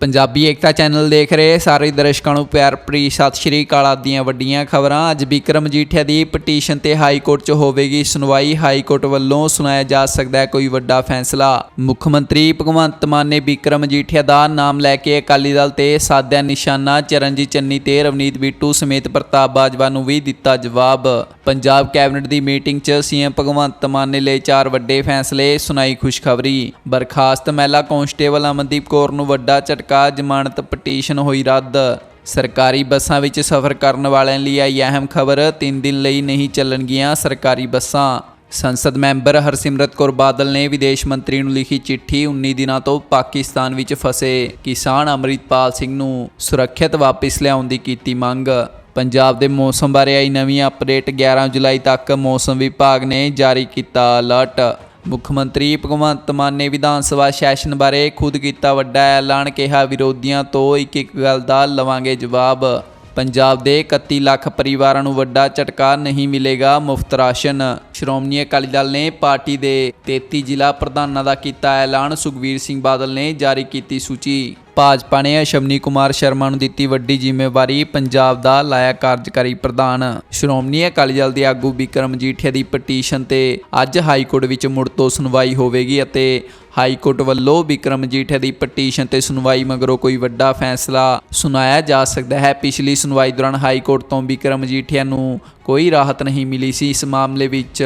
ਪੰਜਾਬੀ ਏਕਤਾ channel ਦੇਖ ਰਹੇ ਸਾਰੇ ਦਰਸ਼ਕਾਂ ਨੂੰ ਪਿਆਰ ਭਰੀ ਸਤਿ ਸ਼੍ਰੀ ਅਕਾਲ ਆਪ ਵੱਡੀਆਂ ਖਬਰਾਂ। ਅੱਜ ਵਿਕਰਮ ਜੀਠਿਆ ਦੀ ਪਟੀਸ਼ਨ ਤੇ ਹਾਈ ਕੋਰਟ 'ਚ ਹੋਵੇਗੀ ਸੁਣਵਾਈ। ਹਾਈ ਕੋਰਟ ਵੱਲੋਂ ਸੁਣਾਇਆ ਜਾ ਸਕਦਾ ਹੈ ਕੋਈ ਵੱਡਾ ਫੈਸਲਾ। ਮੁੱਖ ਮੰਤਰੀ ਭਗਵੰਤ ਮਾਨ ਨੇ ਵਿਕਰਮ ਜੀਠਿਆ ਦਾ ਨਾਮ ਲੈ ਕੇ ਅਕਾਲੀ ਦਲ ਤੇ ਸਾਧਿਆ ਨਿਸ਼ਾਨਾ, ਚਰਨਜੀਤ ਚੰਨੀ ਤੇ ਰਵਨੀਤ ਬਿੱਟੂ ਸਮੇਤ ਪ੍ਰਤਾਪ ਬਾਜਵਾ ਨੂੰ ਵੀ ਦਿੱਤਾ ਜਵਾਬ। ਪੰਜਾਬ ਕੈਬਨਿਟ ਦੀ ਮੀਟਿੰਗ 'ਚ ਸੀਐਮ ਭਗਵੰਤ ਮਾਨ ਨੇ ਲਏ ਚਾਰ ਵੱਡੇ ਫੈਸਲੇ, ਸੁਣਾਈ ਖੁਸ਼ਖਬਰੀ। ਬਰਖਾਸਤ ਮਹਿਲਾ ਕਾਂਸਟੇਬਲ ਅਮਨਦੀਪ ਕੌਰ ਨੂੰ ਵੱਡਾ ਝਟਕਾ ਜ਼ਮਾਨਤ ਪਟੀਸ਼ਨ ਹੋਈ ਰੱਦ। ਸਰਕਾਰੀ ਬੱਸਾਂ ਵਿੱਚ ਸਫ਼ਰ ਕਰਨ ਵਾਲਿਆਂ ਲਈ ਆਈ ਅਹਿਮ ਖਬਰ 3 ਦਿਨ ਲਈ ਨਹੀਂ ਚੱਲਣਗੀਆਂ ਸਰਕਾਰੀ ਬੱਸਾਂ। ਸੰਸਦ ਮੈਂਬਰ ਹਰਸਿਮਰਤ ਕੌਰ ਬਾਦਲ ਨੇ ਵਿਦੇਸ਼ ਮੰਤਰੀ ਨੂੰ ਲਿਖੀ ਚਿੱਠੀ 19 ਦਿਨਾਂ ਤੋਂ ਪਾਕਿਸਤਾਨ ਵਿੱਚ ਫਸੇ ਕਿਸਾਨ ਅਮਰਿਤਪਾਲ ਸਿੰਘ ਨੂੰ ਸੁਰੱਖਿਅਤ ਵਾਪਸ ਲਿਆਉਣ ਦੀ ਕੀਤੀ ਮੰਗ। ਪੰਜਾਬ ਦੇ ਮੌਸਮ ਬਾਰੇ ਆਈ ਨਵੀਂ ਅਪਡੇਟ 11 ਜੁਲਾਈ ਤੱਕ ਮੌਸਮ ਵਿਭਾਗ ਨੇ ਜਾਰੀ ਕੀਤਾ ਅਲਰਟ। ਮੁੱਖ ਮੰਤਰੀ ਭਗਵੰਤ ਮਾਨ ਨੇ ਵਿਧਾਨ ਸਭਾ ਸੈਸ਼ਨ ਬਾਰੇ ਖੁਦ ਕੀਤਾ ਵੱਡਾ ਐਲਾਨ, ਕਿਹਾ, ਵਿਰੋਧੀਆਂ ਤੋਂ ਇੱਕ ਇੱਕ ਗੱਲ ਦਾ ਲਵਾਂਗੇ ਜਵਾਬ। ਪੰਜਾਬ ਦੇ 31 ਲੱਖ ਪਰਿਵਾਰਾਂ ਨੂੰ ਵੱਡਾ ਝਟਕਾ ਨਹੀਂ ਮਿਲੇਗਾ ਮੁਫਤ ਰਾਸ਼ਨ। ਸ਼੍ਰੋਮਣੀ ਅਕਾਲੀ ਦਲ ਨੇ ਪਾਰਟੀ ਦੇ 33 ਜ਼ਿਲ੍ਹਾ ਪ੍ਰਧਾਨਾਂ ਦਾ ਕੀਤਾ ਐਲਾਨ। ਸੁਖਵੀਰ ਸਿੰਘ ਬਾਦਲ ਨੇ ਜਾਰੀ ਕੀਤੀ ਸੂਚੀ। ਭਾਜਪਾ ਨੇ ਅਸ਼ਵਨੀ ਕੁਮਾਰ ਸ਼ਰਮਾ ਨੂੰ ਦਿੱਤੀ ਵੱਡੀ ਜ਼ਿੰਮੇਵਾਰੀ, ਪੰਜਾਬ ਦਾ ਲਾਇਆ ਕਾਰਜਕਾਰੀ ਪ੍ਰਧਾਨ। ਸ਼੍ਰੋਮਣੀ ਅਕਾਲੀ ਦਲ ਦੇ ਆਗੂ ਬਿਕਰਮ ਜੀਠਿਆ ਦੀ ਪਟੀਸ਼ਨ ਤੇ ਅੱਜ ਹਾਈ ਕੋਰਟ ਵਿੱਚ ਮੁੜ ਤੋਂ ਸੁਣਵਾਈ ਹੋਵੇਗੀ ਅਤੇ ਹਾਈ ਕੋਰਟ ਵੱਲੋਂ ਵਿਕਰਮ ਜੀਠਿਆ ਦੀ ਪਟੀਸ਼ਨ ਤੇ ਸੁਣਵਾਈ ਮਗਰੋਂ ਕੋਈ ਵੱਡਾ ਫੈਸਲਾ ਸੁਣਾਇਆ ਜਾ ਸਕਦਾ ਹੈ। ਪਿਛਲੀ ਸੁਣਵਾਈ ਦੌਰਾਨ ਹਾਈ ਕੋਰਟ ਤੋਂ ਵਿਕਰਮ ਜੀਠਿਆ ਨੂੰ ਕੋਈ ਰਾਹਤ ਨਹੀਂ ਮਿਲੀ ਸੀ। ਇਸ ਮਾਮਲੇ ਵਿੱਚ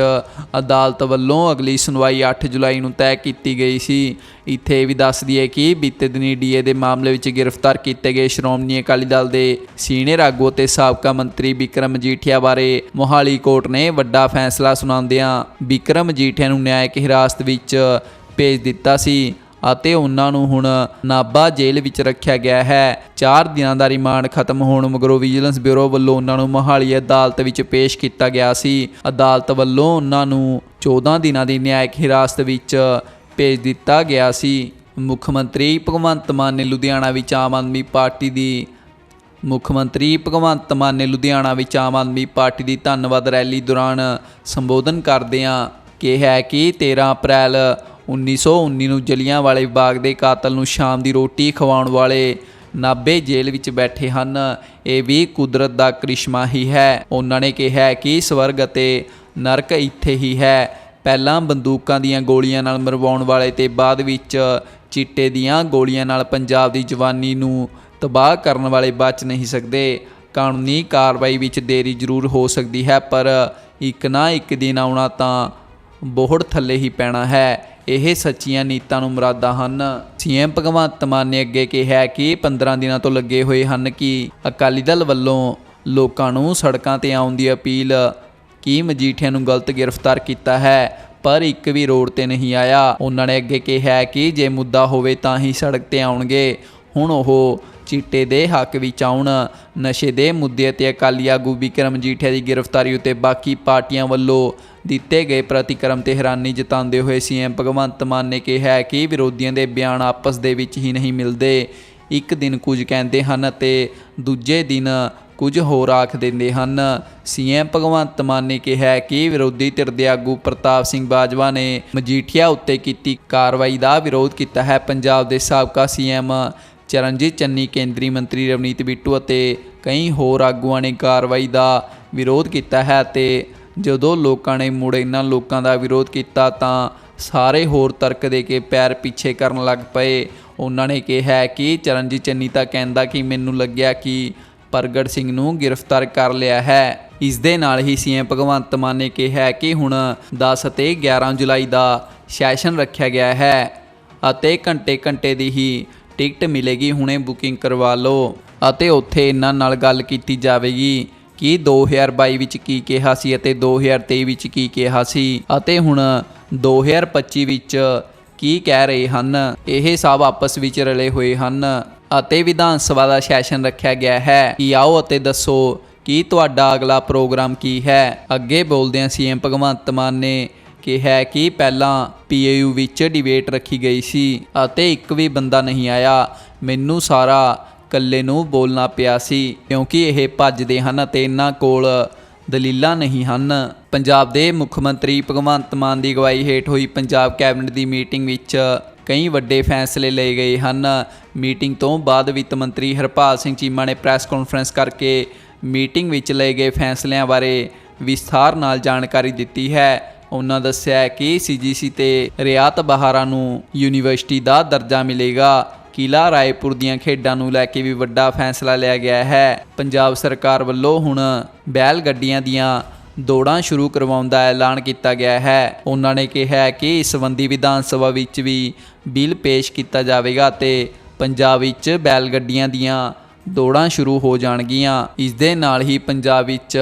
ਅਦਾਲਤ ਵੱਲੋਂ ਅਗਲੀ ਸੁਣਵਾਈ 8 ਜੁਲਾਈ ਨੂੰ ਤੈਅ ਕੀਤੀ ਗਈ ਸੀ। ਇੱਥੇ ਇਹ ਵੀ ਦੱਸ ਦਈਏ ਕਿ ਬੀਤੇ ਦਿਨੀ ਡੀਏ ਦੇ ਮਾਮਲੇ ਵਿੱਚ ਗ੍ਰਿਫਤਾਰ ਕੀਤੇ ਗਏ ਸ਼੍ਰੋਮਣੀ ਅਕਾਲੀ ਦਲ ਦੇ ਸੀਨੀਅਰ ਆਗੂ ਅਤੇ ਸਾਬਕਾ ਮੰਤਰੀ ਵਿਕਰਮ ਜੀਠਿਆ ਬਾਰੇ ਮੋਹਾਲੀ ਕੋਰਟ ਨੇ ਵੱਡਾ ਫੈਸਲਾ ਸੁਣਾਉਂਦਿਆਂ ਵਿਕਰਮ ਜੀਠਿਆ ਨੂੰ ਨਿਆਇਕ ਹਿਰਾਸਤ ਵਿੱਚ ਭੇਜ ਦਿੱਤਾ ਸੀ ਅਤੇ ਉਹਨਾਂ ਨੂੰ ਹੁਣ ਨਾਬਾ ਜੇਲ੍ਹ ਵਿੱਚ ਰੱਖਿਆ ਗਿਆ ਹੈ। 4 ਦਿਨਾਂ ਦਾ ਰਿਮਾਂਡ ਖਤਮ ਹੋਣ ਮਗਰੋਂ ਵਿਜੀਲੈਂਸ ਬਿਊਰੋ ਵੱਲੋਂ ਉਹਨਾਂ ਨੂੰ ਮੋਹਾਲੀ ਅਦਾਲਤ ਵਿੱਚ ਪੇਸ਼ ਕੀਤਾ ਗਿਆ ਸੀ। ਅਦਾਲਤ ਵੱਲੋਂ ਉਹਨਾਂ ਨੂੰ 14 ਦਿਨਾਂ ਦੀ ਨਿਆਇਕ ਹਿਰਾਸਤ ਵਿੱਚ ਭੇਜ ਦਿੱਤਾ ਗਿਆ ਸੀ। ਮੁੱਖ ਮੰਤਰੀ ਭਗਵੰਤ ਮਾਨ ਨੇ ਲੁਧਿਆਣਾ ਵਿੱਚ ਆਮ ਆਦਮੀ ਪਾਰਟੀ ਦੀ ਮੁੱਖ ਮੰਤਰੀ ਭਗਵੰਤ ਮਾਨ ਨੇ ਲੁਧਿਆਣਾ ਵਿੱਚ ਆਮ ਆਦਮੀ ਪਾਰਟੀ ਦੀ ਧੰਨਵਾਦ ਰੈਲੀ ਦੌਰਾਨ ਸੰਬੋਧਨ ਕਰਦਿਆਂ ਕਿਹਾ ਕਿ 13 ਅਪ੍ਰੈਲ 1919 ਨੂੰ ਜਲਿਆਂਵਾਲੇ ਬਾਗ ਦੇ ਕਾਤਲ ਨੂੰ ਸ਼ਾਮ ਦੀ ਰੋਟੀ ਖਵਾਉਣ ਵਾਲੇ ਨਾਬੇ ਜੇਲ੍ਹ ਵਿੱਚ ਬੈਠੇ ਹਨ। ਇਹ ਵੀ ਕੁਦਰਤ ਦਾ ਕ੍ਰਿਸ਼ਮਾ ਹੀ ਹੈ। ਉਹਨਾਂ ਨੇ ਕਿਹਾ ਕਿ ਸਵਰਗ ਅਤੇ ਨਰਕ ਇੱਥੇ ਹੀ ਹੈ। ਪਹਿਲਾਂ ਬੰਦੂਕਾਂ ਦੀਆਂ ਗੋਲੀਆਂ ਨਾਲ ਮਰਵਾਉਣ ਵਾਲੇ ਤੇ ਬਾਅਦ ਵਿੱਚ ਚਿੱਟੇ ਦੀਆਂ ਗੋਲੀਆਂ ਨਾਲ ਪੰਜਾਬ ਦੀ ਜਵਾਨੀ ਨੂੰ ਤਬਾਹ ਕਰਨ ਵਾਲੇ ਬਚ ਨਹੀਂ ਸਕਦੇ। ਕਾਨੂੰਨੀ ਕਾਰਵਾਈ ਵਿੱਚ ਦੇਰੀ ਜ਼ਰੂਰ ਹੋ ਸਕਦੀ ਹੈ, ਪਰ ਇੱਕ ਨਾ ਇੱਕ ਦਿਨ ਆਉਣਾ ਤਾਂ ਬੋਹੜ ਥੱਲੇ ਹੀ ਪੈਣਾ ਹੈ। ਇਹ ਸੱਚੀਆਂ ਨੀਤਾਂ ਨੂੰ ਮੁਰਾਦਾ ਹਨ। ਸੀਐਮ ਭਗਵੰਤ ਮਾਨ ਨੇ ਅੱਗੇ ਕਿਹਾ ਕਿ 15 ਦਿਨਾਂ ਤੋਂ ਲੱਗੇ ਹੋਏ ਹਨ ਕਿ ਅਕਾਲੀ ਦਲ ਵੱਲੋਂ ਲੋਕਾਂ ਨੂੰ ਸੜਕਾਂ ਤੇ ਆਉਣ ਦੀ ਅਪੀਲ, ਕਿ ਮਜੀਠੀਆਂ ਨੂੰ ਗਲਤ ਗ੍ਰਿਫਤਾਰ ਕੀਤਾ ਹੈ, ਪਰ ਇੱਕ ਵੀ ਰੋਡ ਤੇ ਨਹੀਂ ਆਇਆ। ਉਹਨਾਂ ਨੇ ਅੱਗੇ ਕਿਹਾ ਕਿ ਜੇ ਮੁੱਦਾ ਹੋਵੇ ਤਾਂ ਹੀ ਸੜਕ ਤੇ ਆਉਣਗੇ। ਹੁਣ ਉਹ ਚੀਟੇ ਦੇ ਹੱਕ ਵਿੱਚ ਆਉਣ। ਨਸ਼ੇ ਦੇ ਮੁੱਦੇ ਤੇ ਅਕਾਲੀ ਆਗੂ ਵਿਕਰਮ ਜੀਠਿਆ ਦੀ ਗ੍ਰਿਫਤਾਰੀ ਉਤੇ ਬਾਕੀ ਪਾਰਟੀਆਂ ਵੱਲੋਂ ਦਿੱਤੇ ਗਏ ਪ੍ਰਤੀਕਰਮ ਤੇ ਹੈਰਾਨੀ ਜਤਾਉਂਦੇ ਹੋਏ ਸੀਐਮ ਭਗਵੰਤ ਮਾਨ ਨੇ ਕਿਹਾ ਕਿ ਵਿਰੋਧੀਆਂ ਦੇ ਬਿਆਨ ਆਪਸ ਦੇ ਵਿੱਚ ਹੀ ਨਹੀਂ ਮਿਲਦੇ। ਇੱਕ ਦਿਨ ਕੁਝ ਕਹਿੰਦੇ ਹਨ ਅਤੇ ਦੂਜੇ ਦਿਨ ਕੁਝ ਹੋਰ ਆਖ ਦਿੰਦੇ ਹਨ। ਸੀਐਮ ਭਗਵੰਤ ਮਾਨ ਨੇ ਕਿਹਾ ਕਿ ਵਿਰੋਧੀ ਧਿਰ ਦੇ ਆਗੂ ਪ੍ਰਤਾਪ ਸਿੰਘ ਬਾਜਵਾ ਨੇ ਮਜੀਠੀਆ ਉੱਤੇ ਕੀਤੀ ਕਾਰਵਾਈ ਦਾ ਵਿਰੋਧ ਕੀਤਾ ਹੈ। ਪੰਜਾਬ ਦੇ ਸਾਬਕਾ ਸੀਐਮ ਚਰਨਜੀਤ ਚੰਨੀ, ਕੇਂਦਰੀ ਮੰਤਰੀ ਰਵਨੀਤ ਬਿੱਟੂ ਅਤੇ ਕਈ ਹੋਰ ਆਗੂਆਂ ਨੇ ਕਾਰਵਾਈ ਦਾ ਵਿਰੋਧ ਕੀਤਾ ਹੈ ਤੇ ਜਦੋਂ ਲੋਕਾਂ ਨੇ ਮੁੜ ਇਹਨਾਂ ਲੋਕਾਂ ਦਾ ਵਿਰੋਧ ਕੀਤਾ ਤਾਂ ਸਾਰੇ ਹੋਰ ਤਰਕ ਦੇ ਕੇ ਪੈਰ ਪਿੱਛੇ ਕਰਨ ਲੱਗ ਪਏ। ਉਹਨਾਂ ਨੇ ਕਿਹਾ ਕਿ ਚਰਨਜੀਤ ਚੰਨੀ ਤਾਂ ਕਹਿੰਦਾ ਕਿ ਮੈਨੂੰ ਲੱਗਿਆ ਕਿ ਪ੍ਰਗਟ ਸਿੰਘ ਨੂੰ ਗ੍ਰਿਫਤਾਰ ਕਰ ਲਿਆ ਹੈ। ਇਸ ਦੇ ਨਾਲ ਹੀ ਸੀਐਮ ਭਗਵੰਤ ਮਾਨ ਨੇ ਕਿਹਾ ਕਿ ਹੁਣ 10 ਅਤੇ 11 ਜੁਲਾਈ ਦਾ ਸੈਸ਼ਨ ਰੱਖਿਆ ਗਿਆ ਹੈ ਅਤੇ ਘੰਟੇ ਘੰਟੇ ਦੀ ਹੀ ਟਿਕਟ ਮਿਲੇਗੀ, ਹੁਣੇ ਬੁਕਿੰਗ ਕਰਵਾ ਲਓ ਅਤੇ ਉੱਥੇ ਇਹਨਾਂ ਨਾਲ ਗੱਲ ਕੀਤੀ ਜਾਵੇਗੀ ਕਿ 2022 ਵਿੱਚ ਕੀ ਕਿਹਾ ਸੀ ਅਤੇ 2023 ਵਿੱਚ ਕੀ ਕਿਹਾ ਸੀ ਅਤੇ ਹੁਣ 2025 ਵਿੱਚ ਕੀ ਕਹਿ ਰਹੇ ਹਨ। ਇਹ ਸਭ ਆਪਸ ਵਿੱਚ ਰਲੇ ਹੋਏ ਹਨ ਅਤੇ ਵਿਧਾਨ ਸਭਾ ਦਾ ਸੈਸ਼ਨ ਰੱਖਿਆ ਗਿਆ ਹੈ। ਕਿ ਆਓ ਅਤੇ ਦੱਸੋ ਕਿ ਤੁਹਾਡਾ ਅਗਲਾ ਪ੍ਰੋਗਰਾਮ ਕੀ ਹੈ? ਅੱਗੇ ਬੋਲਦਿਆਂ ਸੀਐਮ ਭਗਵੰਤ ਮਾਨ ਨੇ ਕਿਹਾ ਕਿ ਪਹਿਲਾਂ ਪੀਏਯੂ ਵਿੱਚ ਡਿਬੇਟ ਰੱਖੀ ਗਈ ਸੀ ਅਤੇ ਇੱਕ ਵੀ ਬੰਦਾ ਨਹੀਂ ਆਇਆ। ਮੈਨੂੰ ਸਾਰਾ ਇਕੱਲੇ ਨੂੰ ਬੋਲਣਾ ਪਿਆ ਸੀ ਕਿਉਂਕਿ ਇਹ ਭੱਜਦੇ ਹਨ ਅਤੇ ਇਹਨਾਂ ਕੋਲ ਦਲੀਲਾਂ ਨਹੀਂ ਹਨ। ਪੰਜਾਬ ਦੇ ਮੁੱਖ ਮੰਤਰੀ ਭਗਵੰਤ ਮਾਨ ਦੀ ਅਗਵਾਈ ਹੇਠ ਹੋਈ ਪੰਜਾਬ ਕੈਬਨਿਟ ਦੀ ਮੀਟਿੰਗ ਵਿੱਚ ਕਈ ਵੱਡੇ ਫੈਸਲੇ ਲਏ ਗਏ ਹਨ। ਮੀਟਿੰਗ ਤੋਂ ਬਾਅਦ ਵਿੱਤ ਮੰਤਰੀ ਹਰਪਾਲ ਸਿੰਘ ਚੀਮਾ ਨੇ ਪ੍ਰੈਸ ਕਾਨਫਰੰਸ ਕਰਕੇ ਮੀਟਿੰਗ ਵਿੱਚ ਲਏ ਗਏ ਫੈਸਲਿਆਂ ਬਾਰੇ ਵਿਸਥਾਰ ਨਾਲ ਜਾਣਕਾਰੀ ਦਿੱਤੀ ਹੈ। ਉਹਨਾਂ ਦੱਸਿਆ ਹੈ ਕਿ ਸੀਜੀਸੀ ਤੇ ਰਿਆਤ ਬਹਾਰਾ ਨੂੰ ਯੂਨੀਵਰਸਿਟੀ ਦਾ ਦਰਜਾ ਮਿਲੇਗਾ। ਕਿਲਾ ਰਾਏਪੁਰ ਦੀਆਂ ਖੇਡਾਂ ਨੂੰ ਲੈ ਕੇ ਵੀ ਵੱਡਾ ਫੈਸਲਾ ਲਿਆ ਗਿਆ ਹੈ। ਪੰਜਾਬ ਸਰਕਾਰ ਵੱਲੋਂ ਹੁਣ ਬੈਲ ਗੱਡੀਆਂ ਦੀਆਂ ਦੌੜਾਂ ਸ਼ੁਰੂ ਕਰਵਾਉਣ ਦਾ ਐਲਾਨ ਕੀਤਾ ਗਿਆ ਹੈ। ਉਹਨਾਂ ਨੇ ਕਿਹਾ ਕਿ ਇਸ ਸੰਬੰਧੀ ਵਿਧਾਨ ਸਭਾ ਵਿੱਚ ਵੀ ਬਿੱਲ ਪੇਸ਼ ਕੀਤਾ ਜਾਵੇਗਾ ਤੇ ਪੰਜਾਬ ਵਿੱਚ ਬੈਲ ਗੱਡੀਆਂ ਦੀਆਂ ਦੌੜਾਂ ਸ਼ੁਰੂ ਹੋ ਜਾਣਗੀਆਂ। ਇਸ ਦੇ ਨਾਲ ਹੀ ਪੰਜਾਬ ਵਿੱਚ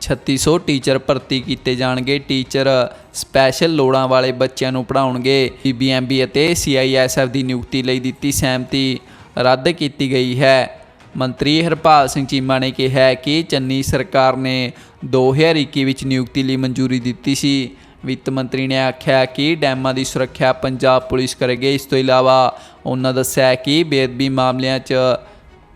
3600 ਟੀਚਰ ਭਰਤੀ ਕੀਤੇ ਜਾਣਗੇ। ਟੀਚਰ ਸਪੈਸ਼ਲ ਲੋੜਾਂ ਵਾਲੇ ਬੱਚਿਆਂ ਨੂੰ ਪੜ੍ਹਾਉਣਗੇ। ਬੀਬੀਐਮਬੀ ਅਤੇ ਸੀਆਈਐਸਐਫ ਦੀ ਨਿਯੁਕਤੀ ਲਈ ਦਿੱਤੀ ਸਹਿਮਤੀ ਰੱਦ ਕੀਤੀ ਗਈ ਹੈ। ਮੰਤਰੀ ਹਰਪਾਲ ਸਿੰਘ ਚੀਮਾ ਨੇ ਕਿਹਾ ਕਿ ਚੰਨੀ ਸਰਕਾਰ ਨੇ 2021 ਵਿੱਚ ਨਿਯੁਕਤੀ ਲਈ ਮਨਜ਼ੂਰੀ ਦਿੱਤੀ ਸੀ। ਵਿੱਤ ਮੰਤਰੀ ਨੇ ਆਖਿਆ ਕਿ ਡੈਮਾਂ ਦੀ ਸੁਰੱਖਿਆ ਪੰਜਾਬ ਪੁਲਿਸ ਕਰੇਗੀ। ਇਸ ਤੋਂ ਇਲਾਵਾ ਉਹਨਾਂ ਦੱਸਿਆ ਕਿ ਬੇਅਦਬੀ ਮਾਮਲਿਆਂ 'ਚ